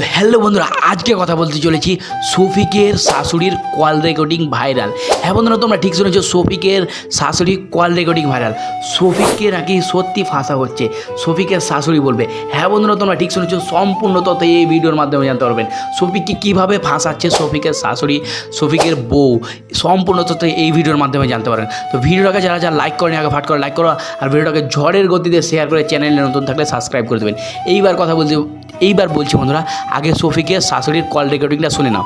তো হ্যালো বন্ধুরা, আজকে কথা বলতে চলেছি সফিকের শাশুড়ির কল রেকর্ডিং ভাইরাল হ্যাঁ বন্ধুরা, তোমরা ঠিক শুনেছো সফিকের শাশুড়ির কল রেকর্ডিং ভাইরাল সফিককে নাকি সত্যি ফাঁসা হচ্ছে সফিকের শাশুড়ি বলবে। হ্যাঁ বন্ধুরা, তোমরা ঠিক শুনেছো, সম্পূর্ণ তথ্য এই ভিডিওর মাধ্যমে জানতে পারবেন। সফিককে কীভাবে ফাঁসাচ্ছে সফিকের শাশুড়ি সফিকের বউ, সম্পূর্ণ তথ্য এই ভিডিওর মাধ্যমে জানতে পারেন তো ভিডিওটাকে যারা যারা লাইক করেন, আগে ফাট করে লাইক করো, আর ভিডিওটাকে ঝড়ের গতিতে শেয়ার করে চ্যানেলে নতুন থাকলে সাবস্ক্রাইব করে দেবেন। এইবার কথা বলতে এইবার বলছি বন্ধুরা আগে সফিকে শাশুড়ির কল রেকর্ডিংটা শুনে নাও।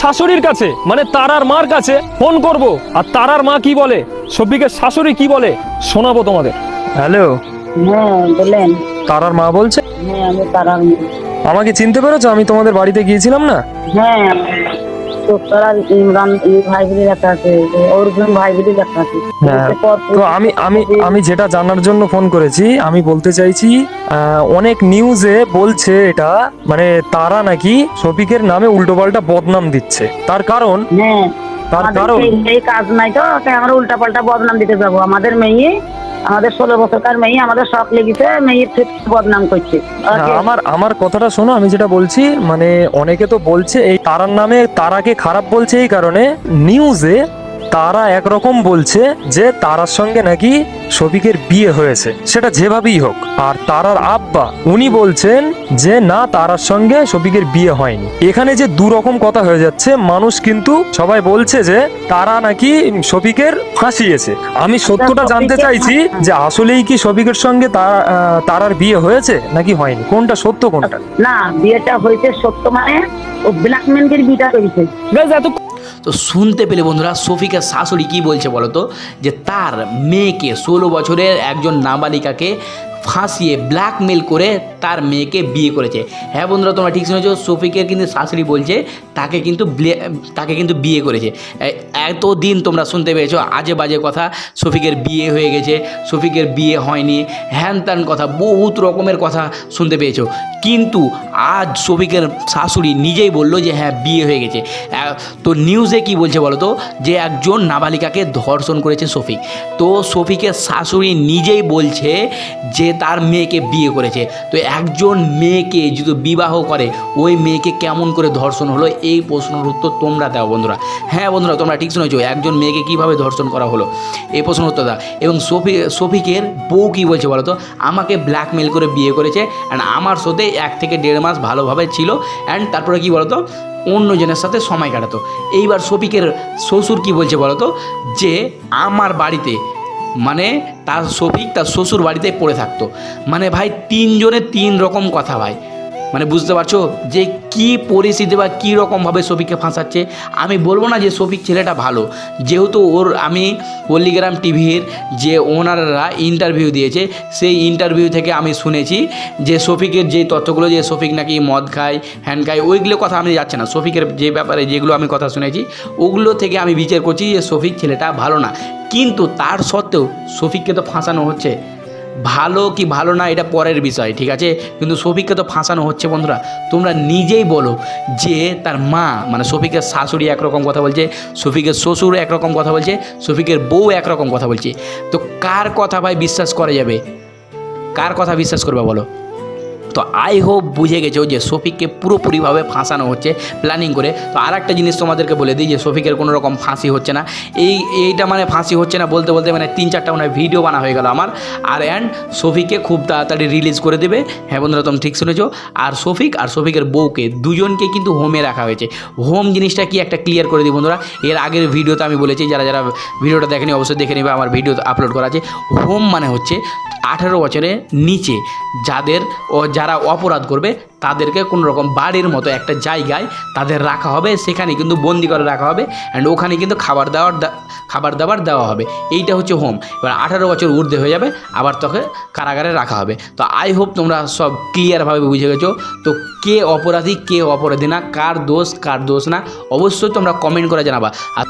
শাশুড়ির কাছে মানে তারার মার কাছে ফোন করব। আর তারার মা কি বলে? সফিকের শাশুড়ি কি বলে? শোনাবো তোমাদের। হ্যালো হ্যাঁ বলেন। তারার মা বলছে? হ্যাঁ আমি তারা আমাকে চিনতে পেরেছ? আমি তোমাদের বাড়িতে গিয়েছিলাম না? হ্যাঁ তো তারা ইমরান ভাই বলে লেখা আছে অর্জুন ভাই বলে লেখা আছে। হ্যাঁ, তো আমি আমি আমি যেটা জানার জন্য ফোন করেছি আমি বলতে চাইছি আহ, অনেক নিউজে বলছে এটা মানে তারা নাকি শফিকের নামে উল্টোপাল্টা বদনাম দিচ্ছে। তার কারণ? সেই কাজ নাই তো তাই আমরা উল্টা পাল্টা বদনাম দিতে যাব। আমাদের মেয়ে আমাদের ষোলো বছরকার মেয়ে আমাদের শখ লেগেছে মেয়ের বদনাম করছে। হ্যাঁ, আমার আমার কথাটা শোনো আমি যেটা বলছি মানে অনেকে তো বলছে এই তারার নামে তারাকে খারাপ বলছে এই কারণে। নিউজে তারা একরকম বলছে যে তারার সঙ্গে নাকি শফিকের বিয়ে হয়েছে। সেটা যেভাবেই হোক। আর তারার আব্বা উনি বলছেন যে না তারার সঙ্গে শফিকের বিয়ে হয়নি। এখানে যে দু রকম কথা হয়ে যাচ্ছে মানুষ কিন্তু সবাই বলছে যে তারা নাকি শফিকের ফাঁসিয়েছে। আমি সত্যটা জানতে চাইছি যে আসলেই কি শফিকের সঙ্গে তারার বিয়ে হয়েছে নাকি হয়নি? কোনটা সত্য কোনটা? না বিয়েটা হয়েছে সত্য মানে ও ব্ল্যাকম্যানকে বিটা করেছে। তো শুনতে পেলে বন্ধুরা সফিকের শাশুড়ি কী বলছে বলতো? যে তার মেয়েকে ষোলো বছরের একজন নাবালিকাকে ফাঁসিয়ে ব্ল্যাকমেল করে তার মেয়েকে বিয়ে করেছে। হ্যাঁ বন্ধুরা, তোমরা ঠিক শুনেছো সফিকের কিন্তু শাশুড়ি বলছে, তাকে কিন্তু তাকে কিন্তু বিয়ে করেছে। এ- এতদিন তোমরা শুনতে পেয়েছ, আজে বাজে কথা সফিকের বিয়ে হয়ে গেছে সফিকের বিয়ে হয়নি হ্যান ত্যান কথা, বহুত রকমের কথা শুনতে পেয়েছ। কিন্তু আজ সফিকের শাশুড়ি নিজেই বলল যে হ্যাঁ বিয়ে হয়ে গেছে। তো নিউজে কি বলছে বলো তো? যে একজন নাবালিকাকে ধর্ষণ করেছে শফিক। তো শফিকের শাশুড়ি নিজেই বলছে যে তার মেয়েকে বিয়ে করেছে। তো একজন মেয়েকে যদি বিবাহ করে, ওই মেয়েকে কেমন করে ধর্ষণ হলো? এই প্রশ্নের উত্তর তোমরা দাও বন্ধুরা। হ্যাঁ বন্ধুরা, তোমরা ঠিক শুনেছো, একজন মেয়েকে কীভাবে ধর্ষণ করা হলো? এই প্রশ্ন উত্তর দাও। এবং শফি শফিকের বউ কী বলছে বলো তো? আমাকে ব্ল্যাকমেল করে বিয়ে করেছে অ্যান্ড আমার সাথে এক থেকে দেড় মাস ভালোভাবে ছিল অ্যান্ড তারপরে কি বলতো অন্যজনের সাথে সময় কাটাতো। এইবার শফিকের শ্বশুর কি বলছে বলো তো? যে আমার বাড়িতে মানে তার শফিক তার শ্বশুর বাড়িতে পড়ে থাকতো। মানে ভাই, তিনজনে তিন রকম কথা ভাই। মানে বুঝতে পারছ যে কি পরিস্থিতি বা কী রকমভাবে শফিককে ফাঁসাচ্ছে? আমি বলব না যে শফিক ছেলেটা ভালো। যেহেতু ওর, আমি পল্লিগ্রাম টিভির যে ওনাররা ইন্টারভিউ দিয়েছে, সেই ইন্টারভিউ থেকে আমি শুনেছি যে শফিকের যে তথ্যগুলো, যে শফিক নাকি মদ খায়, হ্যান খায়, ওইগুলো কথা আমি যাচ্ছে না। শফিকের যে ব্যাপারে যেগুলো আমি কথা শুনেছি, ওগুলো থেকে আমি বিচার করছি যে শফিক ছেলেটা ভালো না। কিন্তু তার সত্ত্বেও শফিককে তো ফাঁসানো হচ্ছে। ভালো কি ভালো না, এটা পরের বিষয়, ঠিক আছে? কিন্তু শফিককে তো ফাঁসানো হচ্ছে বন্ধুরা। তোমরা নিজেই বলো যে তার মা মানে শফিকের শাশুড়ি একরকম কথা বলছে, শফিকের শ্বশুর একরকম কথা বলছে, শফিকের বউ একরকম কথা বলছে। তো কার কথা ভাই বিশ্বাস করা যাবে? কার কথা বিশ্বাস করবে বলো? তো আই হোপ বুঝে গেছো যে শফিককে পুরোপুরিভাবে ফাঁসানো হচ্ছে প্ল্যানিং করে। তো আর একটা জিনিস তোমাদেরকে বলে দিই যে শফিকের কোনো রকম ফাঁসি হচ্ছে না। এই, এইটা মানে ফাঁসি হচ্ছে না বলতে বলতে মানে তিন চারটা মানে ভিডিও বানা হয়ে গেল আমার। আর অ্যান্ড শফিককে খুব তাড়াতাড়ি রিলিজ করে দেবে। হ্যাঁ বন্ধুরা তুমি ঠিক শুনেছো? আর শফিক আর শফিকের বউকে দুজনকে কিন্তু হোমে রাখা হয়েছে। হোম জিনিসটা কি একটা ক্লিয়ার করে দিই বন্ধুরা? এর আগের ভিডিওতে আমি বলেছি, যারা যারা ভিডিওটা দেখেনি, অবশ্যই দেখে নেবে, আমার ভিডিও আপলোড করা আছে। হোম মানে হচ্ছে আঠেরো বছরের নিচে যাদের ও যারা অপরাধ করবে, তাদেরকে কোনো রকম বাড়ির মতো একটা জায়গায় তাদের রাখা হবে, সেখানে কিন্তু বন্দি করে রাখা হবে অ্যান্ড ওখানে কিন্তু খাবার দাবার খাবার দাবার দেওয়া হবে। এইটা হচ্ছে হোম এবার আঠারো বছর ঊর্ধ্বে হয়ে যাবে, আবার তোকে কারাগারে রাখা হবে। তো আই হোপ তোমরা সব ক্লিয়ারভাবে বুঝে গেছো। তো কে অপরাধী কে অপরাধী না, কার দোষ কার দোষ না, অবশ্যই তোমরা কমেন্ট করে জানাবা। আর